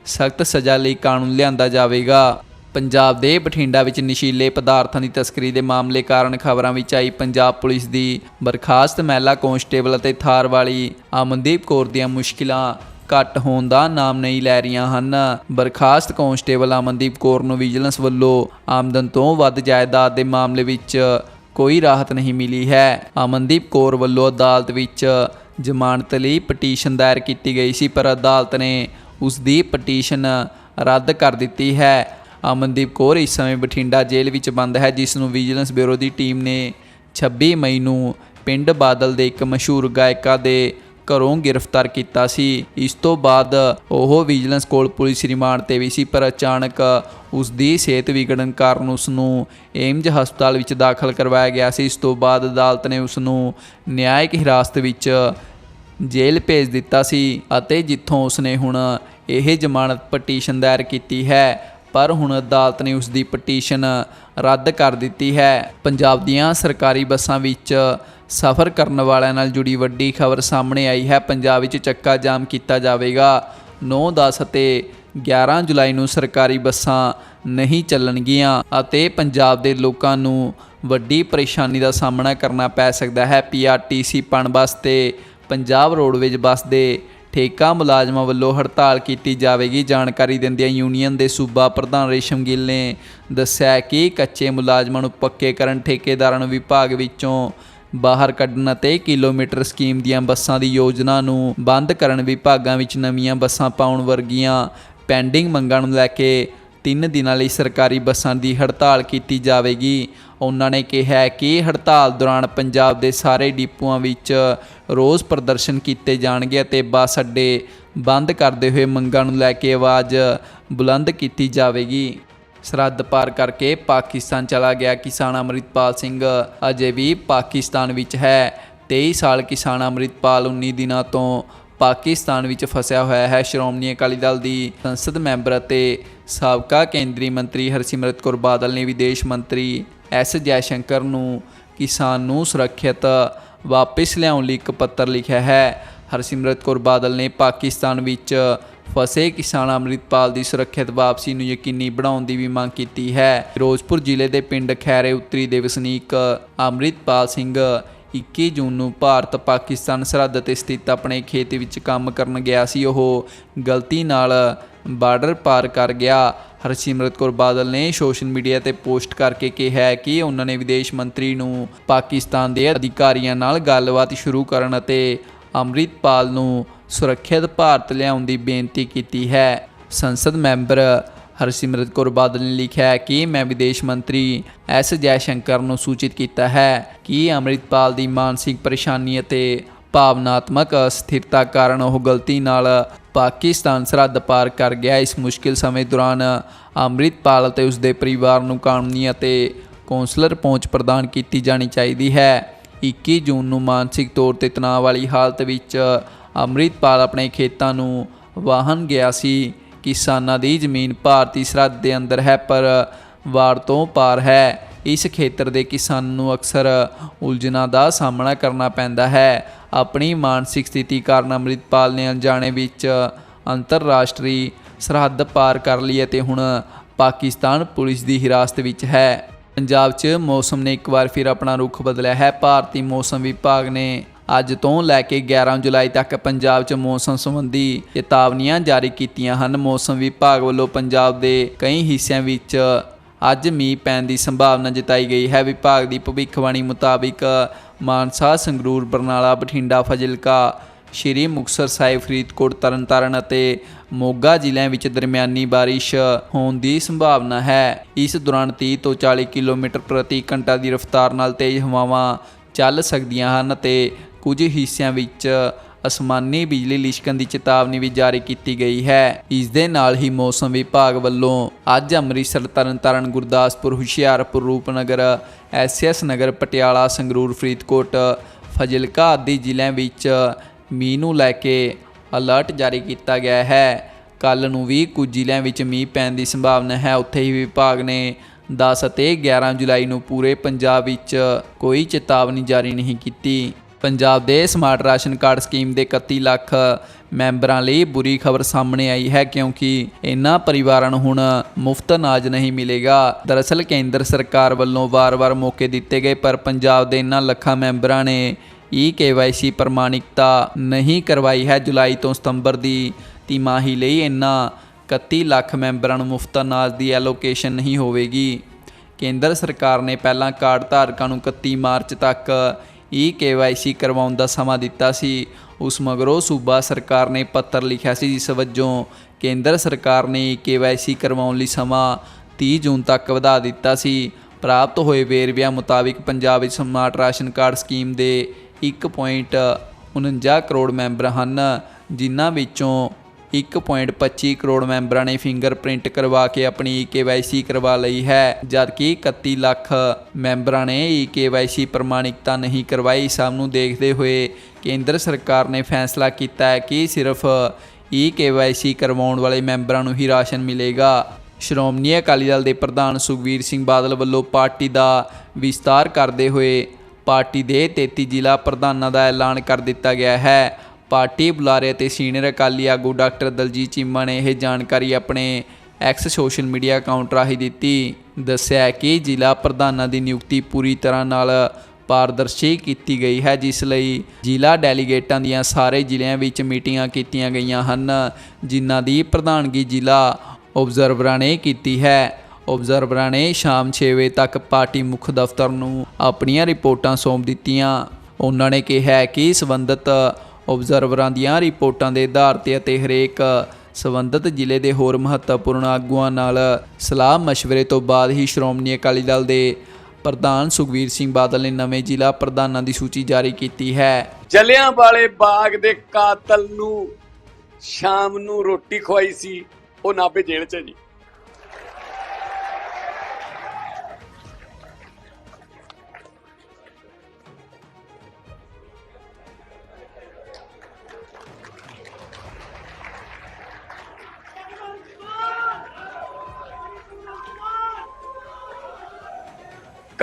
ਸਖਤ ਸਜ਼ਾ ਲਈ ਕਾਨੂੰਨ ਲਿਆਂਦਾ ਜਾਵੇਗਾ। ਪੰਜਾਬ ਦੇ ਬਠਿੰਡਾ ਵਿੱਚ ਨਸ਼ੀਲੇ ਪਦਾਰਥਾਂ ਦੀ ਤਸਕਰੀ ਦੇ ਮਾਮਲੇ ਕਾਰਨ ਖਬਰਾਂ ਵਿੱਚ ਆਈ ਪੰਜਾਬ ਪੁਲਿਸ ਦੀ ਬਰਖਾਸਤ। ਮਹਿਲਾ ਕਾਂਸਟੇਬਲ ਅਤੇ ਥਾਰ ਵਾਲੀ ਅਮਨਦੀਪ ਕੌਰ ਦੀਆਂ ਮੁਸ਼ਕਿਲਾਂ ਘੱਟ ਹੋਣ ਦਾ ਨਾਮ ਨਹੀਂ ਲੈ ਰਹੀਆਂ ਹਨ। ਬਰਖਾਸਤ ਕਾਂਸਟੇਬਲ ਅਮਨਦੀਪ ਕੌਰ ਨੂੰ ਵਿਜੀਲੈਂਸ ਵੱਲੋਂ ਆਮਦਨ ਤੋਂ ਵੱਧ ਜਾਇਦਾਦ ਦੇ ਮਾਮਲੇ ਵਿੱਚ ਕੋਈ ਰਾਹਤ ਨਹੀਂ ਮਿਲੀ ਹੈ। ਅਮਨਦੀਪ ਕੌਰ ਵੱਲੋਂ ਅਦਾਲਤ ਵਿੱਚ ਜ਼ਮਾਨਤ ਲਈ ਪਟੀਸ਼ਨ ਦਾਇਰ ਕੀਤੀ ਗਈ ਸੀ, ਪਰ ਅਦਾਲਤ ਨੇ ਉਸ ਦੀ ਪਟੀਸ਼ਨ ਰੱਦ ਕਰ ਦਿੱਤੀ ਹੈ। ਅਮਨਦੀਪ ਕੌਰ ਇਸ ਸਮੇਂ ਬਠਿੰਡਾ ਜੇਲ੍ਹ ਵਿੱਚ ਬੰਦ ਹੈ, ਜਿਸ ਨੂੰ ਵਿਜੀਲੈਂਸ ਬਿਊਰੋ ਦੀ ਟੀਮ ਨੇ 26 ਮਈ ਨੂੰ ਪਿੰਡ ਬਾਦਲ ਦੇ ਇੱਕ ਮਸ਼ਹੂਰ ਗਾਇਕਾ ਦੇ ਘਰੋਂ ਗ੍ਰਿਫਤਾਰ ਕੀਤਾ ਸੀ। ਇਸ ਤੋਂ ਬਾਅਦ ਉਹ ਵਿਜੀਲੈਂਸ ਕੋਲ ਪੁਲਿਸ ਰਿਮਾਂਡ ਤੇ ਵੀ ਸੀ, ਪਰ ਅਚਾਨਕ ਉਸ ਦੀ ਸਿਹਤ ਵਿਗੜਨ ਕਾਰਨ ਉਸ ਨੂੰ ਏਮਜ ਹਸਪਤਾਲ ਵਿੱਚ ਦਾਖਲ ਕਰਵਾਇਆ ਗਿਆ ਸੀ। ਇਸ ਤੋਂ ਬਾਅਦ ਅਦਾਲਤ ਨੇ ਉਸ ਨੂੰ ਨਿਆਇਕ ਹਿਰਾਸਤ ਵਿੱਚ ਜੇਲ੍ਹ ਭੇਜ ਦਿੱਤਾ ਸੀ ਅਤੇ ਜਿੱਥੋਂ ਉਸਨੇ ਹੁਣ ਇਹ ਜ਼ਮਾਨਤ ਪਟੀਸ਼ਨ ਦਾਇਰ ਕੀਤੀ ਹੈ। ਪਰ ਹੁਣ ਅਦਾਲਤ ਨੇ ਉਸ ਦੀ ਪਟੀਸ਼ਨ ਰੱਦ ਕਰ ਦਿੱਤੀ ਹੈ। ਪੰਜਾਬ ਦੀਆਂ ਸਰਕਾਰੀ ਬੱਸਾਂ ਵਿੱਚ ਸਫ਼ਰ ਕਰਨ ਵਾਲਿਆਂ ਨਾਲ ਜੁੜੀ ਵੱਡੀ ਖਬਰ ਸਾਹਮਣੇ ਆਈ ਹੈ। ਪੰਜਾਬ ਵਿੱਚ ਚੱਕਾ ਜਾਮ ਕੀਤਾ ਜਾਵੇਗਾ। 9 10 ਅਤੇ 11 ਜੁਲਾਈ ਨੂੰ ਸਰਕਾਰੀ ਬੱਸਾਂ ਨਹੀਂ ਚੱਲਣਗੀਆਂ ਅਤੇ ਪੰਜਾਬ ਦੇ ਲੋਕਾਂ ਨੂੰ ਵੱਡੀ ਪਰੇਸ਼ਾਨੀ ਦਾ ਸਾਹਮਣਾ ਕਰਨਾ ਪੈ ਸਕਦਾ ਹੈ। ਪੀਆਰਟੀਸੀ ਪਣ ਬੱਸ ਤੇ ਪੰਜਾਬ ਰੋਡਵੇਜ ਬੱਸ ਦੇ ਠੇਕਾ ਮੁਲਾਜ਼ਮਾਂ ਵੱਲੋਂ ਹੜਤਾਲ ਕੀਤੀ ਜਾਵੇਗੀ। ਜਾਣਕਾਰੀ ਦਿੰਦਿਆਂ ਯੂਨੀਅਨ ਦੇ ਸੂਬਾ ਪ੍ਰਧਾਨ ਰੇਸ਼ਮ ਗਿੱਲ ਨੇ ਦੱਸਿਆ ਕਿ ਕੱਚੇ ਮੁਲਾਜ਼ਮਾਂ ਨੂੰ ਪੱਕੇ ਕਰਨ ਠੇਕੇਦਾਰਾਂ ਨੂੰ ਵਿਭਾਗ ਵਿੱਚੋਂ ਬਾਹਰ ਕੱਢਣ ਅਤੇ ਕਿਲੋਮੀਟਰ ਸਕੀਮ ਦੀਆਂ ਬੱਸਾਂ ਦੀ ਯੋਜਨਾ ਨੂੰ ਬੰਦ ਕਰਨ ਵਿਭਾਗਾਂ ਵਿੱਚ ਨਵੀਆਂ ਬੱਸਾਂ ਪਾਉਣ ਵਰਗੀਆਂ ਪੈਂਡਿੰਗ ਮੰਗਾਂ ਨੂੰ ਲੈ ਕੇ ਤਿੰਨ ਦਿਨਾਂ ਲਈ ਸਰਕਾਰੀ ਬੱਸਾਂ ਦੀ ਹੜਤਾਲ ਕੀਤੀ ਜਾਵੇਗੀ। ਉਹਨਾਂ ਨੇ ਕਿਹਾ ਕਿ ਹੜਤਾਲ ਦੌਰਾਨ ਪੰਜਾਬ ਦੇ ਸਾਰੇ ਡਿਪੂਆਂ ਵਿੱਚ ਰੋਸ ਪ੍ਰਦਰਸ਼ਨ ਕੀਤੇ ਜਾਣਗੇ ਅਤੇ ਬੱਸ ਅੱਡੇ ਬੰਦ ਕਰਦੇ ਹੋਏ ਮੰਗਾਂ ਨੂੰ ਲੈ ਕੇ ਆਵਾਜ਼ ਬੁਲੰਦ ਕੀਤੀ ਜਾਵੇਗੀ। ਸਰਹੱਦ ਪਾਰ ਕਰਕੇ ਪਾਕਿਸਤਾਨ ਚਲਾ ਗਿਆ ਕਿਸਾਨ ਅਮਰਿਤਪਾਲ ਸਿੰਘ ਅਜੇ ਵੀ ਪਾਕਿਸਤਾਨ ਵਿੱਚ ਹੈ। 23 ਸਾਲ ਕਿਸਾਨ ਅਮਰਿਤਪਾਲ 19 ਦਿਨਾਂ ਤੋਂ ਪਾਕਿਸਤਾਨ ਵਿੱਚ ਫਸਿਆ ਹੋਇਆ ਹੈ। ਸ਼੍ਰੋਮਣੀ ਅਕਾਲੀ ਦਲ ਦੀ ਸੰਸਦ ਮੈਂਬਰ ਅਤੇ ਸਾਬਕਾ ਕੇਂਦਰੀ ਮੰਤਰੀ ਹਰਸਿਮਰਤ ਕੌਰ ਬਾਦਲ ਨੇ ਵਿਦੇਸ਼ ਮੰਤਰੀ ਐਸ ਜੈਸ਼ੰਕਰ ਨੂੰ ਕਿਸਾਨ ਨੂੰ ਸੁਰੱਖਿਅਤ ਵਾਪਸ ਲਿਆਉਣ ਲਈ ਇੱਕ ਪੱਤਰ ਲਿਖਿਆ ਹੈ। ਹਰਸਿਮਰਤ ਕੌਰ ਬਾਦਲ ਨੇ ਪਾਕਿਸਤਾਨ ਵਿੱਚ ਫਸੇ ਕਿਸਾਨ ਅੰਮ੍ਰਿਤਪਾਲ ਦੀ ਸੁਰੱਖਿਅਤ ਵਾਪਸੀ ਨੂੰ ਯਕੀਨੀ ਬਣਾਉਣ ਦੀ ਵੀ ਮੰਗ ਕੀਤੀ ਹੈ। ਫਿਰੋਜ਼ਪੁਰ ਜ਼ਿਲ੍ਹੇ ਦੇ ਪਿੰਡ ਖੈਰੇ ਉੱਤਰੀ ਦੇ ਵਸਨੀਕ ਅੰਮ੍ਰਿਤਪਾਲ ਸਿੰਘ 21 ਜੂਨ ਨੂੰ ਭਾਰਤ, ਪਾਕਿਸਤਾਨ ਸਰਹੱਦ ਤੇ ਸਥਿਤ ਆਪਣੇ ਖੇਤ ਵਿੱਚ ਕੰਮ ਕਰਨ ਗਿਆ ਸੀ। ਉਹ ਗਲਤੀ ਨਾਲ ਬਾਰਡਰ ਪਾਰ ਕਰ ਗਿਆ। ਹਰਸਿਮਰਤ ਕੌਰ ਬਾਦਲ ਨੇ ਸੋਸ਼ਲ ਮੀਡੀਆ ਤੇ ਪੋਸਟ ਕਰਕੇ ਕਿਹਾ ਕਿ ਉਹਨਾਂ ਨੇ ਵਿਦੇਸ਼ ਮੰਤਰੀ ਨੂੰ ਪਾਕਿਸਤਾਨ ਦੇ ਅਧਿਕਾਰੀਆਂ ਨਾਲ ਗੱਲਬਾਤ ਸ਼ੁਰੂ ਕਰਨ ਅਤੇ ਅੰਮ੍ਰਿਤਪਾਲ ਨੂੰ ਸੁਰੱਖਿਅਤ ਭਾਰਤ ਲਿਆਉਣ ਦੀ ਬੇਨਤੀ ਕੀਤੀ ਹੈ। ਸੰਸਦ ਮੈਂਬਰ ਹਰਸਿਮਰਤ ਕੌਰ ਬਾਦਲ ਨੇ ਲਿਖਿਆ ਹੈ ਕਿ ਮੈਂ ਵਿਦੇਸ਼ ਮੰਤਰੀ ਐਸ ਜੈਸ਼ੰਕਰ ਨੂੰ ਸੂਚਿਤ ਕੀਤਾ ਹੈ ਕਿ ਅੰਮ੍ਰਿਤਪਾਲ ਦੀ ਮਾਨਸਿਕ ਪਰੇਸ਼ਾਨੀ ਅਤੇ ਭਾਵਨਾਤਮਕ ਅਸਥਿਰਤਾ ਕਾਰਨ ਉਹ ਗਲਤੀ ਨਾਲ ਪਾਕਿਸਤਾਨ ਸਰਹੱਦ ਪਾਰ ਕਰ ਗਿਆ। ਇਸ ਮੁਸ਼ਕਿਲ ਸਮੇਂ ਦੌਰਾਨ ਅੰਮ੍ਰਿਤਪਾਲ ਅਤੇ ਉਸ ਦੇ ਪਰਿਵਾਰ ਨੂੰ ਕਾਨੂੰਨੀ ਅਤੇ ਕੌਂਸਲਰ ਪਹੁੰਚ ਪ੍ਰਦਾਨ ਕੀਤੀ ਜਾਣੀ ਚਾਹੀਦੀ ਹੈ। 21 ਜੂਨ ਨੂੰ ਮਾਨਸਿਕ ਤੌਰ ਤੇ ਤਣਾਅ ਵਾਲੀ ਹਾਲਤ ਵਿੱਚ ਅੰਮ੍ਰਿਤਪਾਲ ਆਪਣੇ ਖੇਤਾਂ ਨੂੰ ਵਾਹਨ ਗਿਆ ਸੀ। ਕਿਸਾਨਾਂ ਦੀ ਜ਼ਮੀਨ ਭਾਰਤੀ ਸਰਹੱਦ ਦੇ ਅੰਦਰ ਹੈ, ਪਰ ਵਾਰ ਤੋਂ ਪਾਰ ਹੈ। ਇਸ ਖੇਤਰ ਦੇ ਕਿਸਾਨ ਨੂੰ ਅਕਸਰ ਉਲਝਣਾਂ ਦਾ ਸਾਹਮਣਾ ਕਰਨਾ ਪੈਂਦਾ ਹੈ। ਆਪਣੀ ਮਾਨਸਿਕ ਸਥਿਤੀ ਕਾਰਨ ਅੰਮ੍ਰਿਤਪਾਲ ਨੇ ਅਣਜਾਣੇ ਵਿੱਚ ਅੰਤਰਰਾਸ਼ਟਰੀ ਸਰਹੱਦ ਪਾਰ ਕਰ ਲਈ ਅਤੇ ਹੁਣ ਪਾਕਿਸਤਾਨ ਪੁਲਿਸ ਦੀ ਹਿਰਾਸਤ ਵਿੱਚ ਹੈ। ਪੰਜਾਬ 'ਚ ਮੌਸਮ ਨੇ ਇੱਕ ਵਾਰ ਫਿਰ ਆਪਣਾ ਰੁਖ ਬਦਲਿਆ ਹੈ। ਭਾਰਤੀ ਮੌਸਮ ਵਿਭਾਗ ਨੇ ਅੱਜ ਤੋਂ ਲੈ ਕੇ 11 ਜੁਲਾਈ ਤੱਕ ਪੰਜਾਬ 'ਚ ਮੌਸਮ ਸੰਬੰਧੀ ਚੇਤਾਵਨੀਆਂ ਜਾਰੀ ਕੀਤੀਆਂ ਹਨ। ਮੌਸਮ ਵਿਭਾਗ ਵੱਲੋਂ ਪੰਜਾਬ ਦੇ ਕਈ ਹਿੱਸਿਆਂ ਵਿੱਚ ਅੱਜ ਮੀਂਹ ਪੈਣ ਦੀ ਸੰਭਾਵਨਾ ਜਤਾਈ ਗਈ ਹੈ। ਵਿਭਾਗ ਦੀ ਭਵਿੱਖਬਾਣੀ ਮੁਤਾਬਿਕ ਮਾਨਸਾ, ਸੰਗਰੂਰ, ਬਰਨਾਲਾ, ਬਠਿੰਡਾ, ਫਾਜ਼ਿਲਕਾ, ਸ਼੍ਰੀ ਮੁਕਤਸਰ ਸਾਹਿਬ, ਫਰੀਦਕੋਟ, ਤਰਨਤਾਰਨ ਅਤੇ ਮੋਗਾ ਜ਼ਿਲ੍ਹਿਆਂ ਵਿੱਚ ਦਰਮਿਆਨੀ ਬਾਰਿਸ਼ ਹੋਣ ਦੀ ਸੰਭਾਵਨਾ ਹੈ। ਇਸ ਦੌਰਾਨ 30 ਤੋਂ 40 ਕਿਲੋਮੀਟਰ ਪ੍ਰਤੀ ਘੰਟਾ ਦੀ ਰਫ਼ਤਾਰ ਨਾਲ ਤੇਜ਼ ਹਵਾਵਾਂ ਚੱਲ ਸਕਦੀਆਂ ਹਨ ਅਤੇ ਕੁਝ ਹਿੱਸਿਆਂ ਵਿੱਚ ਅਸਮਾਨੀ ਬਿਜਲੀ ਲਿਸ਼ਕਣ ਦੀ ਚੇਤਾਵਨੀ ਵੀ ਜਾਰੀ ਕੀਤੀ ਗਈ ਹੈ। ਇਸ ਦੇ ਨਾਲ ਹੀ ਮੌਸਮ ਵਿਭਾਗ ਵੱਲੋਂ ਅੱਜ ਅੰਮ੍ਰਿਤਸਰ, ਤਰਨਤਾਰਨ, ਗੁਰਦਾਸਪੁਰ, ਹੁਸ਼ਿਆਰਪੁਰ, ਰੂਪਨਗਰ, ਐਸਐਸ ਨਗਰ, ਪਟਿਆਲਾ, ਸੰਗਰੂਰ, ਫਰੀਦਕੋਟ, ਫਜਿਲਕਾ ਆਦਿ ਜ਼ਿਲ੍ਹਿਆਂ ਵਿੱਚ ਮੀਂਹ ਨੂੰ ਲੈ ਕੇ ਅਲਰਟ ਜਾਰੀ ਕੀਤਾ ਗਿਆ ਹੈ। ਕੱਲ ਨੂੰ ਵੀ ਕੁਝ ਜ਼ਿਲ੍ਹਿਆਂ ਵਿੱਚ ਮੀਂਹ ਪੈਣ ਦੀ ਸੰਭਾਵਨਾ ਹੈ। ਉੱਥੇ ਹੀ ਵਿਭਾਗ ਨੇ 10 ਅਤੇ 11 ਜੁਲਾਈ ਨੂੰ ਪੂਰੇ ਪੰਜਾਬ ਵਿੱਚ ਕੋਈ ਚੇਤਾਵਨੀ ਜਾਰੀ ਨਹੀਂ ਕੀਤੀ। ਪੰਜਾਬ ਦੇ ਸਮਾਰਟ ਰਾਸ਼ਨ ਕਾਰਡ ਸਕੀਮ ਦੇ 31 ਲੱਖ ਮੈਂਬਰਾਂ ਲਈ ਬੁਰੀ ਖਬਰ ਸਾਹਮਣੇ ਆਈ ਹੈ, ਕਿਉਂਕਿ ਇਨ੍ਹਾਂ ਪਰਿਵਾਰਾਂ ਨੂੰ ਹੁਣ ਮੁਫਤ ਅਨਾਜ ਨਹੀਂ ਮਿਲੇਗਾ। ਦਰਅਸਲ ਕੇਂਦਰ ਸਰਕਾਰ ਵੱਲੋਂ ਵਾਰ-ਵਾਰ ਮੌਕੇ ਦਿੱਤੇ ਗਏ, ਪਰ ਪੰਜਾਬ ਦੇ ਇਨ੍ਹਾਂ ਲੱਖਾਂ ਮੈਂਬਰਾਂ ਨੇ ਈ ਕੇਵਾਈਸੀ ਪ੍ਰਮਾਣਿਕਤਾ ਨਹੀਂ ਕਰਵਾਈ ਹੈ। ਜੁਲਾਈ ਤੋਂ ਸਤੰਬਰ ਦੀ ਤਿਮਾਹੀ ਲਈ ਇਨ੍ਹਾਂ 31 ਲੱਖ ਮੈਂਬਰਾਂ ਨੂੰ ਮੁਫਤ ਅਨਾਜ ਦੀ ਐਲੋਕੇਸ਼ਨ ਨਹੀਂ ਹੋਵੇਗੀ। ਕੇਂਦਰ ਸਰਕਾਰ ਨੇ ਪਹਿਲਾਂ ਕਾਰਡ ਧਾਰਕਾਂ ਨੂੰ 31 ਮਾਰਚ ਤੱਕ ਈ ਕੇਵਾਈਸੀ ਕਰਵਾਉਣ ਦਾ ਸਮਾਂ ਦਿੱਤਾ ਸੀ। ਉਸ ਮਗਰੋਂ ਸੂਬਾ ਸਰਕਾਰ ਨੇ ਪੱਤਰ ਲਿਖਿਆ ਸੀ, ਜਿਸ ਵਜੋਂ ਕੇਂਦਰ ਸਰਕਾਰ ਨੇ ਈ ਕੇਵਾਈਸੀ ਕਰਵਾਉਣ ਲਈ ਸਮਾਂ 30 ਜੂਨ ਤੱਕ ਵਧਾ ਦਿੱਤਾ ਸੀ। ਪ੍ਰਾਪਤ ਹੋਏ ਵੇਰਵਿਆਂ ਮੁਤਾਬਿਕ ਪੰਜਾਬ ਵਿੱਚ ਸਮਾਰਟ ਰਾਸ਼ਨ ਕਾਰਡ ਸਕੀਮ ਦੇ 1.49 ਕਰੋੜ ਮੈਂਬਰ ਹਨ, ਜਿਨ੍ਹਾਂ ਵਿੱਚੋਂ 1.25 ਕਰੋੜ ਮੈਂਬਰਾਂ ਨੇ ਫਿੰਗਰਪ੍ਰਿੰਟ ਕਰਵਾ ਕੇ ਆਪਣੀ ਈਕੇਵਾਈਸੀ ਕਰਵਾ ਲਈ ਹੈ, ਜਦਕਿ 31 ਲੱਖ ਮੈਂਬਰਾਂ ਨੇ ਈਕੇਵਾਈਸੀ ਪ੍ਰਮਾਣਿਕਤਾ ਨਹੀਂ ਕਰਵਾਈ। ਸਭ ਨੂੰ ਦੇਖਦੇ ਹੋਏ ਕੇਂਦਰ ਸਰਕਾਰ ਨੇ ਫੈਸਲਾ ਕੀਤਾ ਹੈ ਕਿ ਸਿਰਫ ਈ ਈਕੇਵਾਈਸੀ ਕਰਵਾਉਣ ਵਾਲੇ ਮੈਂਬਰਾਂ ਨੂੰ ਹੀ ਰਾਸ਼ਨ ਮਿਲੇਗਾ। ਸ਼੍ਰੋਮਣੀ ਅਕਾਲੀ ਦਲ ਦੇ ਪ੍ਰਧਾਨ ਸੁਖਵੀਰ ਸਿੰਘ ਬਾਦਲ ਵੱਲੋਂ ਪਾਰਟੀ ਦਾ ਵਿਸਤਾਰ ਕਰਦੇ ਹੋਏ ਪਾਰਟੀ ਦੇ 33 ਜ਼ਿਲ੍ਹਾ ਪ੍ਰਧਾਨਾਂ ਦਾ ਐਲਾਨ ਕਰ ਦਿੱਤਾ ਗਿਆ ਹੈ। ਪਾਰਟੀ ਬੁਲਾਰੇ ਅਤੇ ਸੀਨੀਅਰ ਅਕਾਲੀ ਆਗੂ ਡਾਕਟਰ ਦਲਜੀਤ ਚੀਮਾ ਨੇ ਇਹ ਜਾਣਕਾਰੀ ਆਪਣੇ ਐਕਸ ਸੋਸ਼ਲ ਮੀਡੀਆ ਅਕਾਊਂਟ ਰਾਹੀਂ ਦਿੱਤੀ। ਦੱਸਿਆ ਕਿ ਜ਼ਿਲ੍ਹਾ ਪ੍ਰਧਾਨਾਂ ਦੀ ਨਿਯੁਕਤੀ ਪੂਰੀ ਤਰ੍ਹਾਂ ਨਾਲ ਪਾਰਦਰਸ਼ੀ ਕੀਤੀ ਗਈ ਹੈ, ਜਿਸ ਲਈ ਜ਼ਿਲ੍ਹਾ ਡੈਲੀਗੇਟਾਂ ਦੀਆਂ ਸਾਰੇ ਜ਼ਿਲ੍ਹਿਆਂ ਵਿੱਚ ਮੀਟਿੰਗਾਂ ਕੀਤੀਆਂ ਗਈਆਂ ਹਨ, ਜਿਨ੍ਹਾਂ ਦੀ ਪ੍ਰਧਾਨਗੀ ਜ਼ਿਲ੍ਹਾ ਆਬਜ਼ਰਵਰਾਂ ਨੇ ਕੀਤੀ ਹੈ। ਆਬਜ਼ਰਵਰਾਂ ਨੇ ਸ਼ਾਮ 6 ਵਜੇ ਤੱਕ ਪਾਰਟੀ ਮੁੱਖ ਦਫ਼ਤਰ ਨੂੰ ਆਪਣੀਆਂ ਰਿਪੋਰਟਾਂ ਸੌਂਪ ਦਿੱਤੀਆਂ। ਉਹਨਾਂ ਨੇ ਕਿਹਾ ਕਿ ਸੰਬੰਧਿਤ ਆਬਜ਼ਰਵਰਾਂ ਦੀਆਂ ਰਿਪੋਰਟਾਂ ਦੇ ਆਧਾਰ ਤੇ ਅਤੇ ਹਰੇਕ ਸੰਬੰਧਿਤ ਜ਼ਿਲ੍ਹੇ ਦੇ ਹੋਰ ਮਹੱਤਵਪੂਰਨ ਆਗੂਆਂ ਨਾਲ ਸਲਾਹ مشਵਰੇ ਤੋਂ ਬਾਅਦ ਹੀ ਸ਼੍ਰੋਮਣੀ ਅਕਾਲੀ ਦਲ ਦੇ ਪ੍ਰਧਾਨ ਸੁਖਵੀਰ ਸਿੰਘ ਬਾਦਲ ਨੇ ਨਵੇਂ ਜ਼ਿਲ੍ਹਾ ਪ੍ਰਧਾਨਾਂ ਦੀ ਸੂਚੀ ਜਾਰੀ ਕੀਤੀ ਹੈ। ਜਲਿਆਂ ਵਾਲੇ ਬਾਗ ਦੇ ਕਾਤਲ ਨੂੰ ਸ਼ਾਮ ਨੂੰ ਰੋਟੀ ਖਵਾਈ ਸੀ, ਉਹ ਨਾਭੇ ਜੇਲ੍ਹ 'ਚ ਜੀ।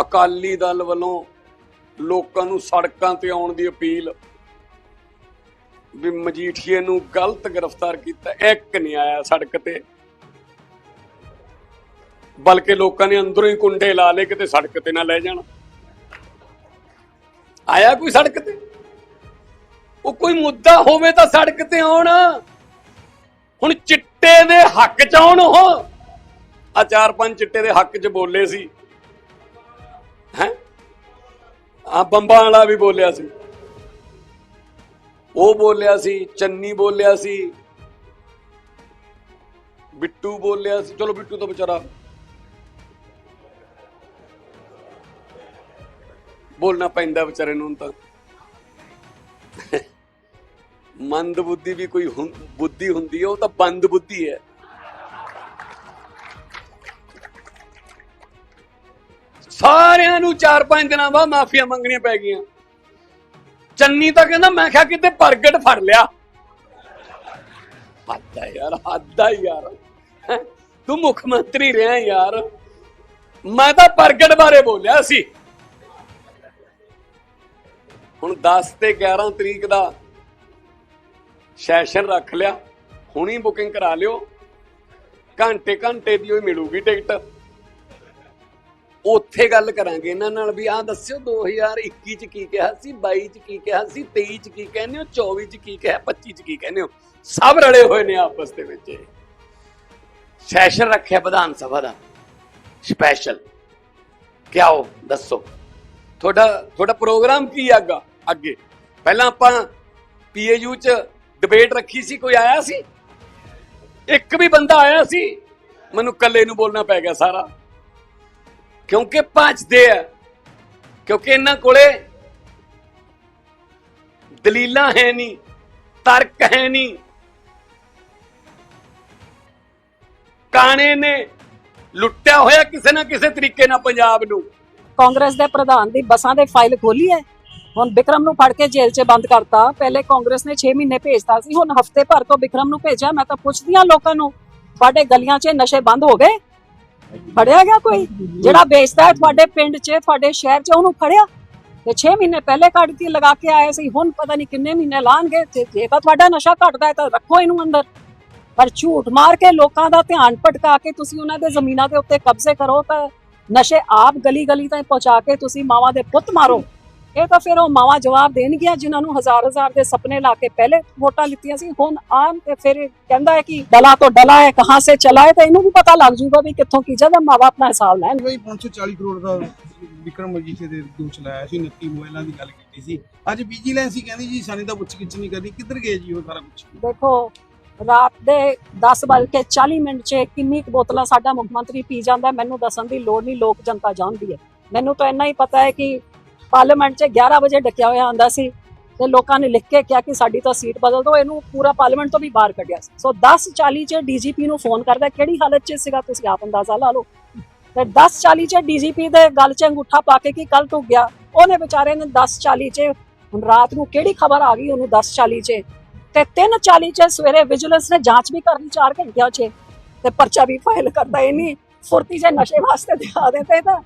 ਅਕਾਲੀ ਦਲ ਵੱਲੋਂ ਲੋਕਾਂ ਨੂੰ ਸੜਕਾਂ ਤੇ ਆਉਣ ਦੀ ਅਪੀਲ ਵੀ ਮਜੀਠੀਏ ਨੂੰ ਗਲਤ ਗ੍ਰਿਫਤਾਰ ਕੀਤਾ, ਇੱਕ ਨਹੀਂ ਆਇਆ ਸੜਕ ਤੇ। ਬਲਕਿ ਲੋਕਾਂ ਨੇ ਅੰਦਰੋਂ ਹੀ ਕੁੰਡੇ ਲਾ ਲਏ ਕਿਤੇ ਸੜਕ ਤੇ ਨਾ ਲੈ ਜਾਣ। ਆਇਆ ਕੋਈ ਸੜਕ ਤੇ? ਉਹ ਕੋਈ ਮੁੱਦਾ ਹੋਵੇ ਤਾਂ ਸੜਕ ਤੇ ਆਉਣ। ਹੁਣ ਚਿੱਟੇ ਦੇ ਹੱਕ ਚ ਆਉਣ ਉਹ। ਆ ਚਾਰ ਪੰਜ ਚਿੱਟੇ ਦੇ ਹੱਕ ਚ ਬੋਲੇ ਸੀ। ਹੈ? ਆ ਬੰਬਾਂ ਵਾਲਾ ਵੀ ਬੋਲਿਆ ਸੀ। ਉਹ ਬੋਲਿਆ ਸੀ, ਚੰਨੀ ਬੋਲਿਆ ਸੀ, ਬਿੱਟੂ ਬੋਲਿਆ ਸੀ। ਚਲੋ ਬਿੱਟੂ ਤਾਂ ਵਿਚਾਰਾ ਬੋਲਣਾ ਪੈਂਦਾ ਵਿਚਾਰੇ ਨੂੰ ਤਾਂ। ਮੰਦ ਬੁੱਧੀ ਵੀ ਕੋਈ ਹੁੰ- ਬੁੱਧੀ ਹੁੰਦੀ ਹੈ, ਉਹ ਤਾਂ ਬੰਦ ਬੁੱਧੀ ਹੈ। ਸਾਰਿਆਂ ਨੂੰ 4-5 ਦਿਨਾਂ ਬਾਅਦ ਮਾਫੀਆਂ ਮੰਗਣੀਆਂ ਪੈ ਗਈਆਂ। ਚੰਨੀ ਤਾਂ ਕਹਿੰਦਾ, ਮੈਂ ਕਿਹਾ ਕਿਤੇ ਪ੍ਰਗਟ ਫੜ ਲਿਆ। ਹੱਦ ਯਾਰ ਹੱਦ ਯਾਰ। ਤੂੰ ਮੁੱਖ ਮੰਤਰੀ ਰਿਹਾ ਯਾਰ। ਮੈਂ ਤਾਂ ਪ੍ਰਗਟ ਬਾਰੇ ਬੋਲਿਆ ਸੀ। ਹੁਣ 10 ਤੇ 11 ਤਰੀਕ ਦਾ ਸੈਸ਼ਨ ਰੱਖ ਲਿਆ। ਹੁਣੀ ਬੁਕਿੰਗ ਕਰਾ ਲਿਓ। ਘੰਟੇ ਘੰਟੇ ਦੀ ਹੋਈ ਮਿਲੂਗੀ ਟਿਕਟ। ਉੱਥੇ ਗੱਲ ਕਰਾਂਗੇ ਇਹਨਾਂ ਨਾਲ ਵੀ। ਆਹ ਦੱਸਿਓ 2021 ਚ ਕੀ ਕਿਹਾ ਸੀ 22 ਚ ਕੀ ਕਿਹਾ ਸੀ 23 ਚ ਕੀ ਕਹਿੰਦੇ ਹੋ 24 ਚ ਕੀ ਕਿਹਾ 25 ਚ ਕੀ ਕਹਿੰਦੇ ਹੋ? ਸਭ ਰਲੇ ਹੋਏ ਨੇ ਆਪਸ ਦੇ ਵਿੱਚ ਸੈਸ਼ਨ ਰੱਖਿਆ ਵਿਧਾਨ ਸਭਾ ਦਾ। ਸਪੈਸ਼ਲ। ਕਿਆਓ, ਦੱਸੋ। ਤੁਹਾਡਾ ਤੁਹਾਡਾ ਪ੍ਰੋਗਰਾਮ ਕੀ ਆਗਾ ਅੱਗੇ ਪਹਿਲਾਂ ਆਪਾਂ ਪੀਏਯੂ ਚ ਡਿਬੇਟ ਰੱਖੀ ਸੀ, ਕੋਈ ਆਇਆ ਸੀ? ਇੱਕ ਵੀ ਬੰਦਾ ਆਇਆ ਸੀ? ਮੈਨੂੰ ਇਕੱਲੇ ਨੂੰ ਬੋਲਣਾ ਪੈ ਗਿਆ ਸਾਰਾ। ਕਿਉਂਕਿ ਭੱਜਦੇ ਆ। ਕਿਉਂਕਿ ਇਹਨਾਂ ਕੋਲੇ ਦਲੀਲਾਂ ਹੈ ਨਹੀਂ, ਤਰਕ ਹੈ ਨਹੀਂ। ਕਾਣੇ ਨੇ ਲੁੱਟਿਆ ਹੋਇਆ ਕਿਸੇ ਨਾ ਕਿਸੇ ਤਰੀਕੇ ਨਾਲ ਪੰਜਾਬ ਨੂੰ। ਕਾਂਗਰਸ ਦੇ ਪ੍ਰਧਾਨ ਦੀ ਬੱਸਾਂ ਦੇ ਫਾਈਲ ਖੋਲੀ ਹੈ। ਹੁਣ ਵਿਕਰਮ ਨੂੰ ਫੜ ਕੇ ਜੇਲ੍ਹ 'ਚ ਬੰਦ ਕਰਤਾ। ਪਹਿਲੇ ਕਾਂਗਰਸ ਨੇ 6 ਮਹੀਨੇ ਭੇਜਤਾ ਸੀ, ਹੁਣ ਹਫ਼ਤੇ ਭਰ ਤੋਂ ਵਿਕਰਮ ਨੂੰ ਭੇਜਿਆ। ਮੈਂ ਤਾਂ ਪੁੱਛਦੀ ਹਾਂ ਲੋਕਾਂ ਨੂੰ, ਤੁਹਾਡੇ ਗਲੀਆਂ 'ਚ ਨਸ਼ੇ ਬੰਦ ਹੋ ਗਏ? ਫੜਿਆ ਗਿਆ ਕੋਈ? ਜਿਹੜਾ ਵੇਚਦਾ ਹੈ ਤੁਹਾਡੇ ਪਿੰਡ 'ਚ, ਤੁਹਾਡੇ ਸ਼ਹਿਰ 'ਚ, ਉਹਨੂੰ ਫੜਿਆ? ਤੇ 6 ਮਹੀਨੇ ਪਹਿਲੇ ਕੱਢ ਕੇ ਲਗਾ ਕੇ ਆਏ ਸੀ, ਹੁਣ ਪਤਾ ਨਹੀਂ ਕਿੰਨੇ ਮਹੀਨੇ ਲਾਣਗੇ। ਜੇ ਤਾਂ ਤੁਹਾਡਾ ਨਸ਼ਾ ਘਟਦਾ ਹੈ ਤਾਂ ਰੱਖੋ ਇਹਨੂੰ ਅੰਦਰ। ਪਰ ਝੂਠ ਮਾਰ ਕੇ ਲੋਕਾਂ ਦਾ ਧਿਆਨ ਭਟਕਾ ਕੇ ਤੁਸੀਂ ਉਹਨਾਂ ਦੇ ਜ਼ਮੀਨਾਂ ਦੇ ਉੱਤੇ ਕਬਜ਼ੇ ਕਰੋ ਤਾਂ ਨਸ਼ੇ ਆਪ ਗਲੀ ਗਲੀ ਤਾਈਂ ਪਹੁੰਚਾ ਕੇ ਤੁਸੀਂ ਮਾਵਾਂ ਦੇ ਪੁੱਤ ਮਾਰੋ। ਇਹ ਤਾਂ ਫਿਰ ਉਹ ਮਾਵਾਂ ਜਵਾਬ ਦੇਣਗੀਆਂ ਜਿਨ੍ਹਾਂ ਨੂੰ ਹਜ਼ਾਰ ਹਜ਼ਾਰ ਦੇ ਸੁਪਨੇ ਲਾ ਕੇ ਪਹਿਲੇ ਵੋਟਾਂ ਲਿੱਤੀਆਂ ਸੀ। ਹੁਣ ਆਮ ਤੇ ਫਿਰ ਕਹਿੰਦਾ ਹੈ ਕਿ ਡਲਾ ਤੋਂ ਡਲਾ ਹੈ ਕਹਾਂ ਸੇ ਚਲਾ ਹੈ ਤਾਂ ਇਹਨੂੰ ਵੀ ਪਤਾ ਲੱਗ ਜੂਗਾ ਵੀ ਕਿੱਥੋਂ ਕੀ ਜਦ ਮਾਵਾ ਆਪਣਾ ਹਿਸਾਬ ਲੈਣ। ਬਈ 540 ਕਰੋੜ ਦਾ ਵਿਕਰਮ ਮਜੀਠੀਆ ਦੇ ਦੋਸ਼ ਲਾਇਆ ਸੀ 29 ਮੋਬਾਈਲਾਂ ਦੀ ਗੱਲ ਕੀਤੀ ਸੀ। ਅੱਜ ਵਿਜੀਲੈਂਸ ਹੀ ਕਹਿੰਦੀ ਜੀ ਸਾਨੇ ਤਾਂ ਪੁੱਛ ਗਿੱਛ ਨਹੀਂ ਕਰਦੀ ਕਿੱਧਰ ਗਏ ਜੀ ਉਹ ਸਾਰਾ ਕੁਝ ਦੇਖੋ ਰਾਤ ਦੇ 10 ਵੱਜ ਕੇ 40 ਮਿੰਟ 'ਚ ਕਿੰਨੀ ਬੋਤਲਾਂ ਸਾਡਾ ਮੁੱਖ ਮੰਤਰੀ ਪੀ ਜਾਂਦਾ ਮੈਨੂੰ ਦੱਸਣ ਦੀ ਲੋੜ ਨਹੀਂ ਲੋਕ ਜਨਤਾ ਜਾਣਦੀ ਹੈ। ਮੈਨੂੰ ਤਾਂ ਇੰਨਾ ਹੀ ਪਤਾ ਹੈ ਕਿ ਪਾਰਲੀਮੈਂਟ 'ਚ 11 ਵਜੇ ਡੱਕਿਆ ਹੋਇਆ ਆਂਦਾ ਸੀ ਤੇ ਲੋਕਾਂ ਨੇ ਲਿਖ ਕੇ ਕਿਹਾ ਕਿ ਸਾਡੀ ਤਾਂ ਸੀਟ ਬਦਲ ਦਿਓ, ਇਹਨੂੰ ਪੂਰਾ ਪਾਰਲੀਮੈਂਟ ਤੋਂ ਵੀ ਬਾਹਰ ਕੱਢਿਆ ਸੀ। ਸੋ 10:40 'ਚ ਡੀਜੀਪੀ ਨੂੰ ਫੋਨ ਕਰਦਾ, ਕਿਹੜੀ ਹਾਲਤ 'ਚ ਸੀਗਾ, ਤੁਸੀਂ ਆਪ ਅੰਦਾਜ਼ਾ ਲਾ ਲਓ। ਤੇ 10:40 'ਚ ਡੀਜੀਪੀ ਦੇ ਗੱਲ 'ਚ ਅੰਗੂਠਾ ਪਾ ਕੇ ਕਿ ਕੱਲ ਟੁੱਟ ਗਿਆ, ਉਹਨੇ ਵਿਚਾਰੇ ਨੇ 10:40 'ਚ, ਹੁਣ ਰਾਤ ਨੂੰ ਕਿਹੜੀ ਖਬਰ ਆ ਗਈ ਉਹਨੂੰ 10:40 'ਚ? ਤੇ 3:40 ਚ ਸਵੇਰੇ ਵਿਜੀਲੈਂਸ ਨੇ ਜਾਂਚ ਵੀ ਕਰਨੀ 4 ਘੰਟਿਆਂ ਚ, ਤੇ ਪਰਚਾ ਵੀ ਫਾਈਲ ਕਰਦਾ ਇਹ ਨਹੀਂ। ਫੁਰਤੀ ਜੇ ਨਸ਼ੇ ਵਾਸਤੇ ਦਿਖਾ ਦਿੰਦੇ ਤਾਂ